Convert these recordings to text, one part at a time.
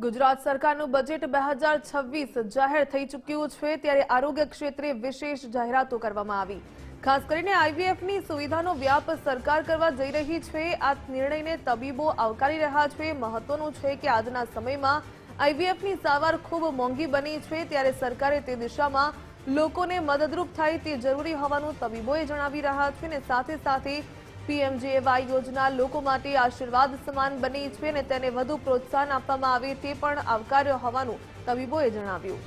ગુજરાત સરકારનું બજેટ બે હજાર છવ્વીસ જાહેર થઈ ચૂક્યું છે, ત્યારે આરોગ્ય ક્ષેત્રે વિશેષ જાહેરાતો કરવામાં આવી. ખાસ કરીને આઈવીએફની સુવિધાનો વ્યાપ સરકાર કરવા જઈ રહી છે. આ નિર્ણયને તબીબો આવકારી રહ્યા છે. મહત્વનું છે કે આજના સમયમાં આઈવીએફની સારવાર ખૂબ મોંઘી બની છે, ત્યારે સરકારે તે દિશામાં લોકોને મદદરૂપ થાય તે જરૂરી હોવાનું તબીબોએ જણાવી રહ્યા છે અને સાથે સાથે પીએમજેવાય યોજના લોકો માટે આશીર્વાદ સમાન બની છે અને તેને વધુ પ્રોત્સાહન આપવામાં આવે તે પણ આવકાર્ય હોવાનું તબીબોએ જણાવ્યું.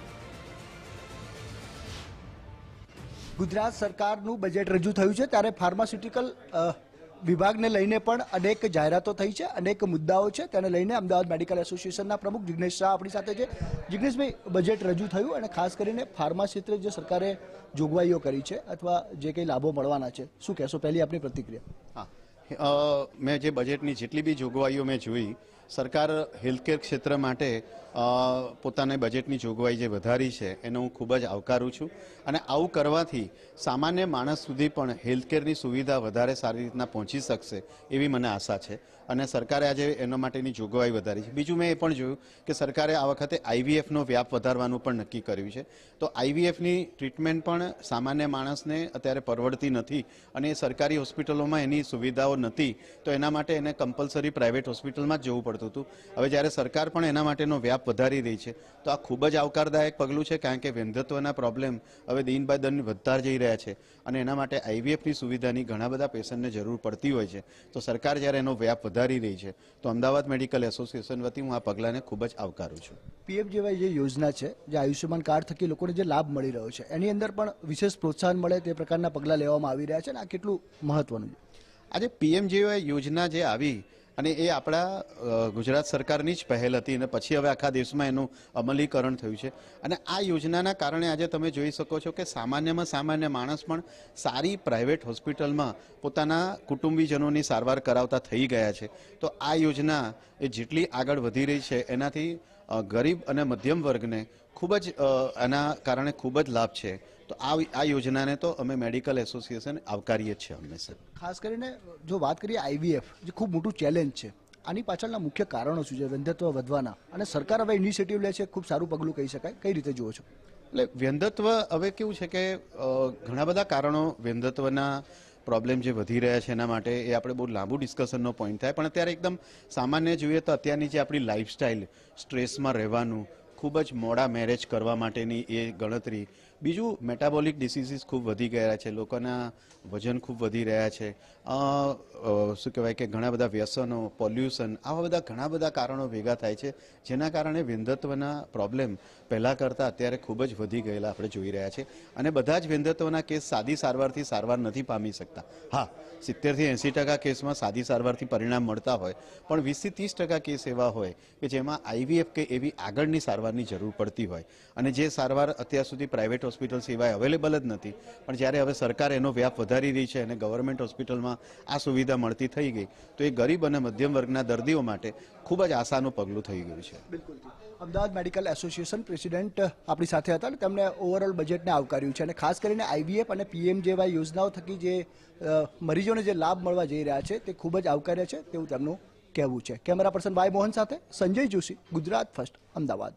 ગુજરાત સરકારનું બજેટ રજૂ થયું છે ત્યારે ફાર્માસ્યુટિકલ વિભાગને લઈને પણ અનેક જાહેરાતો થઈ છે, અનેક મુદ્દાઓ છે. તેને લઈને અમદાવાદ મેડિકલ એસોસિએશનના પ્રમુખ જિગ્નેશ શાહ આપણી સાથે છે. જિગ્નેશભાઈ, બજેટ રજૂ થયું અને ખાસ કરીને ફાર્મા ક્ષેત્રે જે સરકારે જોગવાઈઓ કરી છે અથવા જે કંઈ લાભો મળવાના છે, શું કહેશો? પહેલી આપની પ્રતિક્રિયા. હા. મેં જે બજેટની જેટલી બી જોગવાઈઓ મેં જોઈ, સરકાર હેલ્થકેર ક્ષેત્ર માટે પોતાને બજેટની જોગવાઈ જે વધારી છે, એનો હું ખૂબ જ આવકારું છું. અને આવું કરવાથી સામાન્ય માણસ સુધી પણ હેલ્થકેરની સુવિધા વધારે સારી રીતના પહોંચી શકશે, એવી મને આશા છે. અને સરકારે આજે એના માટેની જોગવાઈ વધારી છે. બીજું મેં એ પણ જોયું કે સરકારે આ વખતે આઈવીએફનો વ્યાપ વધારવાનું પણ નક્કી કર્યું છે. તો આઈવીએફની ટ્રીટમેન્ટ પણ સામાન્ય માણસને અત્યારે પરવડતી નથી અને સરકારી હોસ્પિટલોમાં એની સુવિધાઓ નથી, તો એના માટે એને કમ્પલસરી પ્રાઇવેટ હોસ્પિટલમાં જ જવું પડતું હતું. હવે જ્યારે સરકાર પણ એના માટેનો વ્યાપ વધારી રહી છે, તો આ ખૂબ જ આવકારદાયક પગલું છે, કારણ કે વેંધત્વના પ્રોબ્લેમ હવે દિન બાય દિન વધતા જઈ રહ્યા છે. અને એના માટે આઈવીએફની સુવિધાની ઘણા બધા પેશન્ટને જરૂર પડતી હોય છે. તો સરકાર જ્યારે એનો વ્યાપ વધારી રહી છે, તો અમદાવાદ મેડિકલ એસોસિએશન વતી હું આ પગલાંને ખૂબ જ આવકારું છું. પીએમ જેવાય જે યોજના છે, જે આયુષ્યમાન કાર્ડ થકી લોકોને જે લાભ મળી રહ્યો છે, એની અંદર પણ વિશેષ પ્રોત્સાહન મળે તે પ્રકારના પગલાં લેવામાં આવી રહ્યા છે અને આ કેટલું મહત્વનું છે? આજે પીએમજીવાય યોજના જે આવી અને એ આપણા ગુજરાત સરકારની જ પહેલ હતી અને પછી હવે આખા દેશમાં એનું અમલીકરણ થયું છે. અને આ યોજનાના કારણે આજે તમે જોઈ શકો છો કે સામાન્યમાં સામાન્ય માણસ પણ સારી પ્રાઇવેટ હોસ્પિટલમાં પોતાના કુટુંબીજનોની સારવાર કરાવતા થઈ ગયા છે. તો આ યોજના એ જેટલી આગળ વધી રહી છે, એનાથી ગરીબ અને મધ્યમ વર્ગને ખૂબ જ આના કારણે ખૂબ જ લાભ છે. તો આ આ યોજનાને તો અમે મેડિકલ એસોસિએશન આવકારીએ છીએ હંમેશા. ખાસ કરીને જો વાત કરીએ આઈવીએફ જે ખૂબ મોટું ચેલેન્જ છે આની પાછળના મુખ્ય કારણો શું છે? વંધ્યત્વ વધવાના. અને સરકાર હવે ઇનિશિયેટિવ લે છે ખૂબ સારું પગલું કહી શકાય. કઈ રીતે જુઓ છો? એટલે વ્યંધત્વ હવે કેવું છે કે ઘણા બધા કારણો વ્યંધત્વના પ્રોબ્લેમ જે વધી રહ્યા છે એના માટે એ આપણે બહુ લાંબુ ડિસ્કશનનો પોઈન્ટ થાય. પણ અત્યારે એકદમ સામાન્ય જોઈએ તો અત્યારની જે આપણી લાઈફસ્ટાઈલ સ્ટ્રેસમાં રહેવાનું, ખૂબ જ મોડા મેરેજ કરવા માટેની એ ગણતરી બીજું મેટાબોલિક ડિસીઝીસ ખૂબ વધી ગયા છે, લોકોના વજન ખૂબ વધી રહ્યા છે. શું કહેવાય કે ઘણા બધા વ્યસનો પોલ્યુશન આવા બધા ઘણા બધા કારણો ભેગા થાય છે, જેના કારણે વિંધત્વના પ્રોબ્લેમ પહેલાં કરતાં અત્યારે ખૂબ જ વધી ગયેલા આપણે જોઈ રહ્યા છે. અને બધા જ વિંધત્વના કેસ સાદી સારવારથી સારવાર નથી પામી શકતા. હા, સિત્તેરથી એંસી ટકા કેસમાં સાદી સારવારથી પરિણામ મળતા હોય, પણ વીસથી ત્રીસ ટકા કેસ એવા હોય કે જેમાં આઈવીએફ કે એવી આગળની સારવારની જરૂર પડતી હોય. અને જે સારવાર અત્યાર સુધી પ્રાઇવેટ હોસ્પિટલ સિવાય અવેલેબલ જ નથી. પણ જ્યારે હવે સરકાર એનો વ્યાપ વધારી રહી છે અને ગવર્મેન્ટ હોસ્પિટલમાં આ સુવિધા મળતી થઈ ગઈ, તો એ ગરીબ અને મધ્યમ વર્ગના દર્દીઓ માટે ખૂબ જ આશાનું પગલું થઈ ગયું છે. બિલકુલ અમદાવાદ મેડિકલ એસોસિએશન પ્રેસિડેન્ટ આપણી સાથે હતા અને તેમણે ઓવરઓલ બજેટને આવકાર્યું છે અને ખાસ કરીને આઈવીએફ અને પીએમ જેવા યોજનાઓ થકી જે મરીજોને જે લાભ મળવા જઈ રહ્યા છે, તે ખૂબ જ આવકાર્ય છે તેવું તેમનું કહેવું છે. કેમેરા પર્સન વાય મોહન સાથે સંજય જોશી, ગુજરાત ફર્સ્ટ, અમદાવાદ.